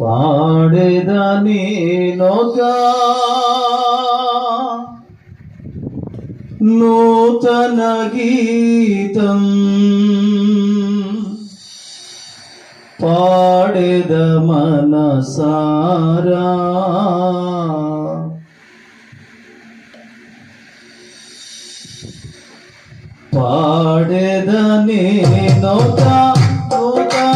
పాడేదని నూతన గీతం పాడేద మనసారా. పాడేదని నూత నూత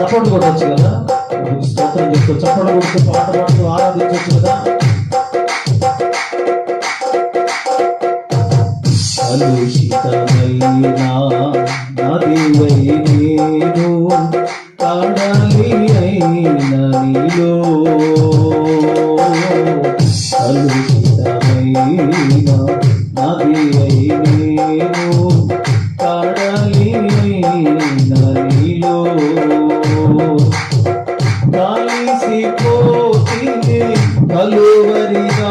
చప్పట్లు కొట్టచ్చు కదా స్తోత్రం చెప్తూ నా దేవైన లేదు తాడాలి అయిన నీలో. కలుషితమైన నది అయినేను తాడాలి అయిన నీలో. కలిసిపోతుంది కలువరిగా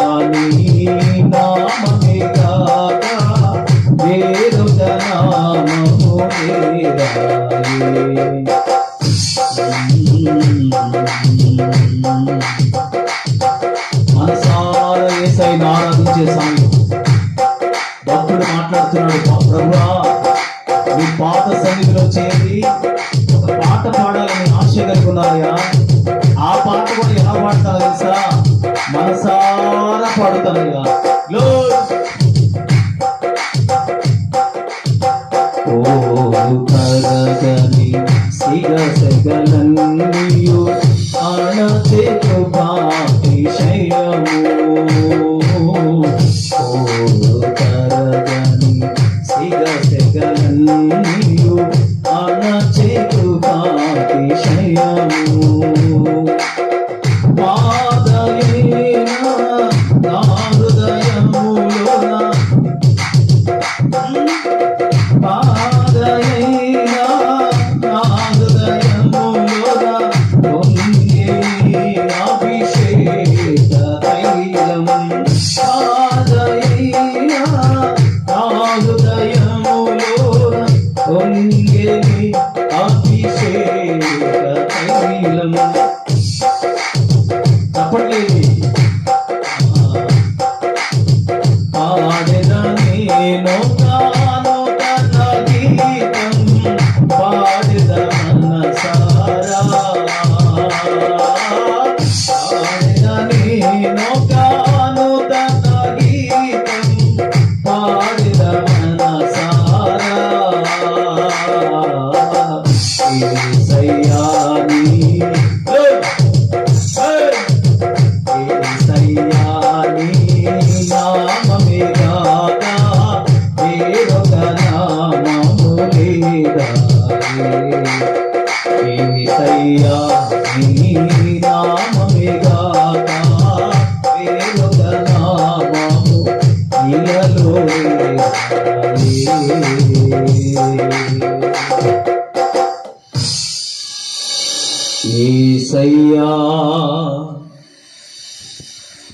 పాత సన్నిధిలో చేరి ఒక పాట పాడాలని ఆశ కలుగున్నాయా? ఆ పాట కూడా ఎలా పాడతారో తెలుసా? మనసారా పాడుతాను ఓ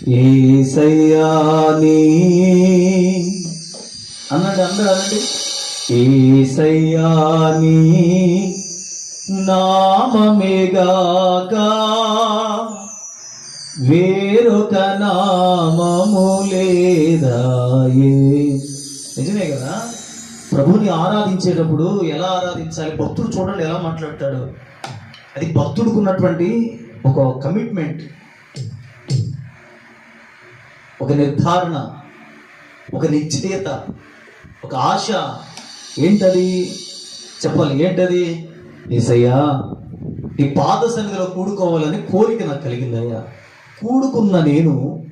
ఈసయ్యాని నీ అన్నాడు అందరూ అనండి ఏసయ్యా నామమేగాక వేరొక నామము లేదాయే. నిజమే కదా? ప్రభుని ఆరాధించేటప్పుడు ఎలా ఆరాధించాలి? భక్తుడు చూడండి ఎలా మాట్లాడతాడు. అది భక్తుడికి ఉన్నటువంటి ఒక కమిట్మెంట్ ఒక నిర్ధారణ ఒక నిశ్చిత ఒక ఆశ. ఏంటది? చెప్పాలి ఏంటది? ఏసయ్యా నీ పాద సన్నిధిలో కూడుకోవాలని కోరిక నాకు కలిగిందయ్యా. కూడుకున్న నేను